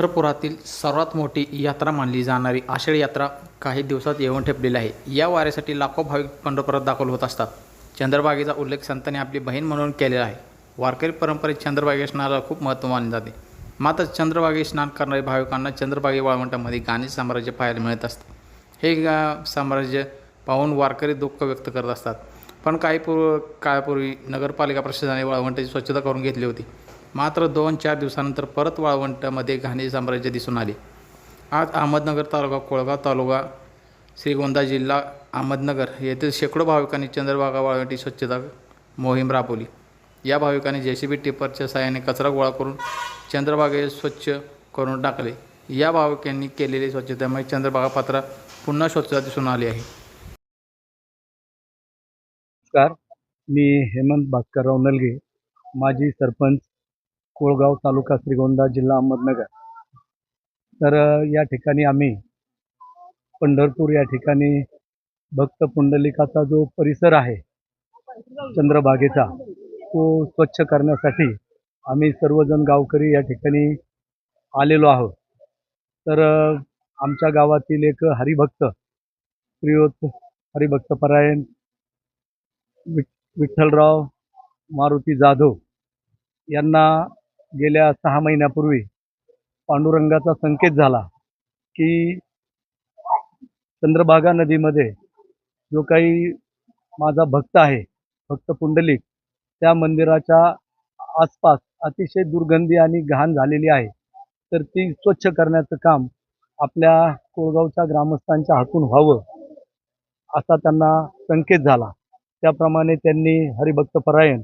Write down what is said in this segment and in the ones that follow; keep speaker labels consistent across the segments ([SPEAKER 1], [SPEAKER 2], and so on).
[SPEAKER 1] पंढरपुरातील सर्वात मोठी यात्रा मानली जाणारी आषाढी यात्रा काही दिवसात येऊन ठेपलेली आहे. या वाऱ्यासाठी लाखो भाविक पंढरपुरात दाखल होत असतात. चंद्रभागेचा उल्लेख संतांनी आपली बहीण म्हणून केलेला आहे. वारकरी परंपरेत चंद्रभागे स्नानाला खूप महत्त्व मानले जाते. मात्र चंद्रभागे स्नान करणाऱ्या भाविकांना चंद्रभागे वाळवंटामध्ये गाणे साम्राज्य पाहायला मिळत असते. हे गा साम्राज्य पाहून वारकरी दुःख व्यक्त करत असतात. पण काही पूर्व काळापूर्वी नगरपालिका प्रशासनाने वाळवंटाची स्वच्छता करून घेतली होती. मात्र दोन चार दिवसानंतर परत वाळवंटामध्ये घाणे साम्राज्य दिसून आले. आज अहमदनगर तालुका कोळगाव तालुका श्रीगोंदा जिल्हा अहमदनगर येथील शेकडो भाविकांनी चंद्रभागा वाळवंटी स्वच्छता मोहीम राबवली. या भाविकांनी जे सी बी टिपरच्या साहाय्याने कचरा गोळा करून चंद्रभागे स्वच्छ करून टाकले. या भाविकांनी केलेली स्वच्छतेमुळे चंद्रभागा पात्रा पुन्हा स्वच्छता दिसून आली आहे.
[SPEAKER 2] नमस्कार. मी हेमंत भास्करराव नलगे माजी सरपंच कोळगाव तालुका श्रीगोंदा जिल्हा अहमदनगर. तर या ठिकाणी आम्ही पंढरपूर या ठिकाणी भक्त पुंडलिकाचा जो परिसर आहे चंद्रभागेचा तो स्वच्छ करण्यासाठी आम्ही सर्वजण गावकरी या ठिकाणी आलेलो आहोत. तर आमच्या गावातील एक हरिभक्त श्रीयुत हरिभक्त परायण विठ्ठलराव मारुती जाधव यांना गेल्या सहा महिन्यापूर्वी पांडुरंगाचा संकेत झाला की चंद्रभागा नदीमध्ये जो काही माझा भक्त आहे भक्त पुंडलिक त्या मंदिराच्या आसपास अतिशय दुर्गंधी आणि घाण झालेली आहे. तर ती स्वच्छ करण्याचं काम आपल्या कोळगावच्या ग्रामस्थांच्या हातून व्हावं असा त्यांना संकेत झाला. त्याप्रमाणे त्यांनी हरिभक्त परायण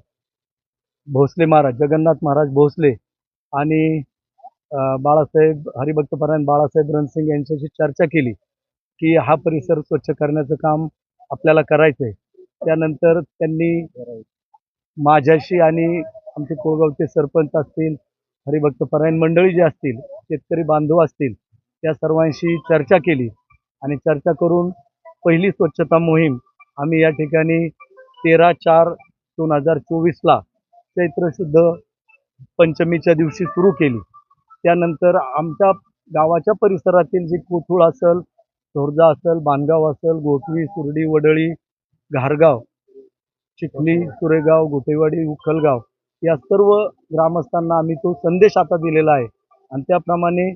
[SPEAKER 2] भोसले महाराज जगन्नाथ महाराज भोसले आणि बाळासाहेब हरिभक्त परायण बाळासाहेब रणसिंग यांच्याशी चर्चा केली की हा परिसर स्वच्छ करण्याचं काम आपल्याला करायचं आहे त्यानंतर त्यांनी माझ्याशी आणि आमचे कोळगावचे सरपंच असतील हरिभक्त परायण मंडळी जे असतील शेतकरी बांधव असतील त्या सर्वांशी चर्चा केली आणि चर्चा करून पहिली स्वच्छता मोहीम आम्ही या ठिकाणी तेरा चार दोन हजार चोवीसला चैत्र शुद्ध पंचमीच्या दिवशी सुरू केली. त्यानंतर आमच्या गावाच्या परिसरातील जे कोथूळ असेल धोरजा असेल बांधगाव असेल गोठवी सुरडी वडळी घारगाव चिखली सुरेगाव गोटेवाडी उखलगाव या सर्व ग्रामस्थांना आम्ही तो संदेश आता दिलेला आहे. आणि त्याप्रमाणे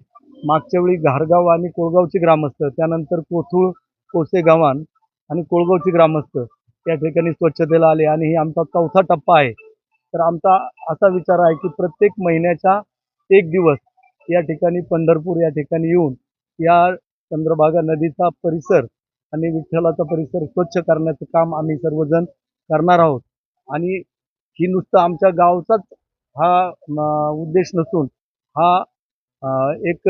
[SPEAKER 2] मागच्या वेळी घारगाव आणि कोळगावची ग्रामस्थ त्यानंतर कोथूळ कोसे गावान आणि कोळगावची ग्रामस्थ त्या ठिकाणी स्वच्छतेला आले. आणि ही आमचा चौथा टप्पा आहे. तर आमचा असा विचार आहे की प्रत्येक महिन्याच्या एक दिवस या ठिकाणी पंढरपूर या ठिकाणी येऊन या चंद्रभागा नदीचा परिसर आणि विठ्ठलाचा परिसर स्वच्छ करण्याचं काम आम्ही सर्वजण करणार आहोत. आणि ही नुसतं आमच्या गावचाच हा उद्देश नसून हा एक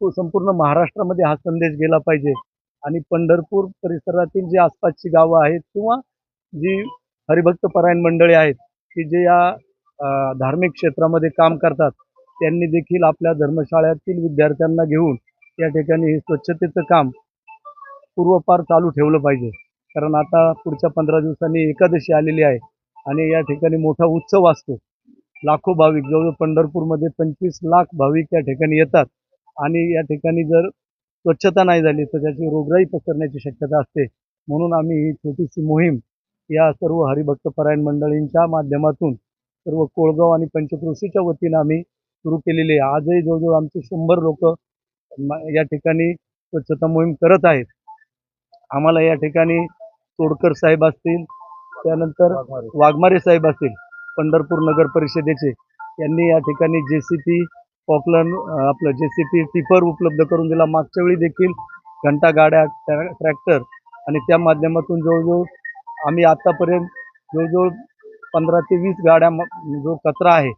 [SPEAKER 2] संपूर्ण महाराष्ट्रामध्ये हा संदेश गेला पाहिजे. आणि पंढरपूर परिसरातील जी आसपासची गावं आहेत किंवा जी हरिभक्त परायण मंडळी आहेत की जे या धार्मिक क्षेत्रामध्ये काम करतात त्यांनी देखील आपल्या धर्मशाळेतील विद्यार्थ्यांना घेऊन या ठिकाणी हे स्वच्छतेचं काम पूर्वपार चालू ठेवलं पाहिजे. कारण आता पुढच्या पंधरा दिवसांनी एकादशी आलेली आहे आणि या ठिकाणी मोठा उत्सव असतो. लाखो भाविक जवळजवळ पंढरपूरमध्ये पंचवीस लाख भाविक या ठिकाणी येतात आणि या ठिकाणी जर स्वच्छता नाही झाली तर त्याची रोगराई पसरण्याची शक्यता असते. म्हणून आम्ही ही छोटीशी मोहीम या सर्व हरिभक्त परायण मंडळींच्या माध्यमातून सर्व कोळगाव आणि पंचक्रोशीच्या वतीनं आम्ही सुरू केलेली आहे. आजही जवळजवळ आमचे शंभर लोक या ठिकाणी स्वच्छता मोहीम करत आहेत. आम्हाला या ठिकाणी तोडकर साहेब असतील त्यानंतर वाघमारे साहेब असतील पंढरपूर नगर परिषदेचे यांनी या ठिकाणी जे सी पी पॉकलन आपलं जे सी पी टिपर उपलब्ध करून दिला. मागच्या वेळी देखील घंटा गाड्या ट्रॅ- ट्रॅक्टर आणि त्या माध्यमातून जवळजवळ आम्ही आतापर्यंत जवळजवळ पंधरा ते वीस गाड्या जो कचरा आहे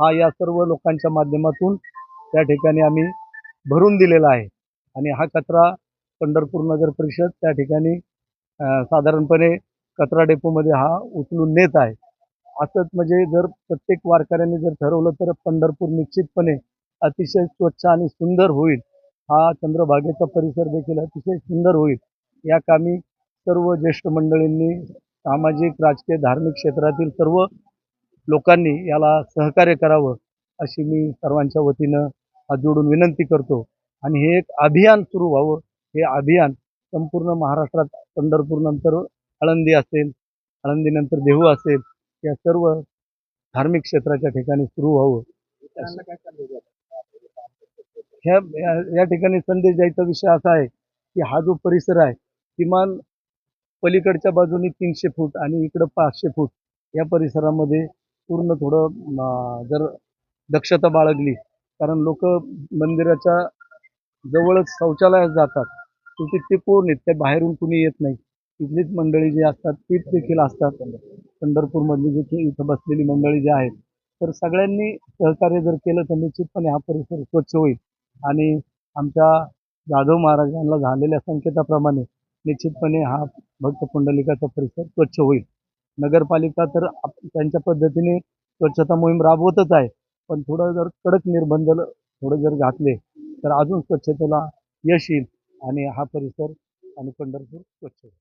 [SPEAKER 2] हा या सर्व लोकांच्या माध्यमातून त्या ठिकाणी आम्ही भरून दिलेला आहे. आणि हा कचरा पंढरपूर नगर परिषद त्या ठिकाणी साधारणपणे कचरा डेपोमध्ये हा उचलून नेत आहे. असंच म्हणजे जर प्रत्येक वारकऱ्यांनी जर ठरवलं तर पंढरपूर निश्चितपणे अतिशय स्वच्छ आणि सुंदर होईल. हा चंद्रभागेचा परिसर देखील अतिशय सुंदर होईल. या कामी सर्व ज्येष्ठ मंडळींनी सामाजिक राजकीय धार्मिक क्षेत्रातील सर्व लोकांनी याला सहकार्य करावं अशी मी सर्वांच्या वतीनं हात जोडून विनंती करतो. आणि हे एक अभियान सुरू व्हावं. हे अभियान संपूर्ण महाराष्ट्रात पंढरपूरनंतर आळंदी असेल आळंदीनंतर देहू असेल या सर्व धार्मिक क्षेत्राच्या ठिकाणी सुरू व्हावं. ह्या या- या ठिकाणी संदेश द्यायचा विषय असा आहे की हा जो परिसर आहे किमान पलीकडच्या बाजूनी तीनशे फूट आणि इकडं पाचशे फूट या परिसरामध्ये पूर्ण थोडं जर दक्षता बाळगली कारण लोक मंदिराच्या जवळच शौचालयात जातात तिथे ते कोण आहेत त्या बाहेरून कुणी येत नाही. तिथलीच मंडळी जी असतात तीच देखील असतात. पंढरपूरमधली जी इथं बसलेली मंडळी जी आहेत तर सगळ्यांनी सहकार्य जर केलं तर निश्चितपणे हा परिसर स्वच्छ होईल. आणि आमच्या जाधव महाराजांना झालेल्या संकेताप्रमाणे निश्चितपणे हा भक्त पुंडलिकाचा परिसर स्वच्छ होईल. नगरपालिका तर आप- त्यांच्या पद्धतीने स्वच्छता मोहीम राबवतच आहे. पण थोडं जर कडक निर्बंध थोडं जर घातले तर अजून स्वच्छतेला यश येईल आणि हा परिसर आणि पंढरपूर स्वच्छ होईल.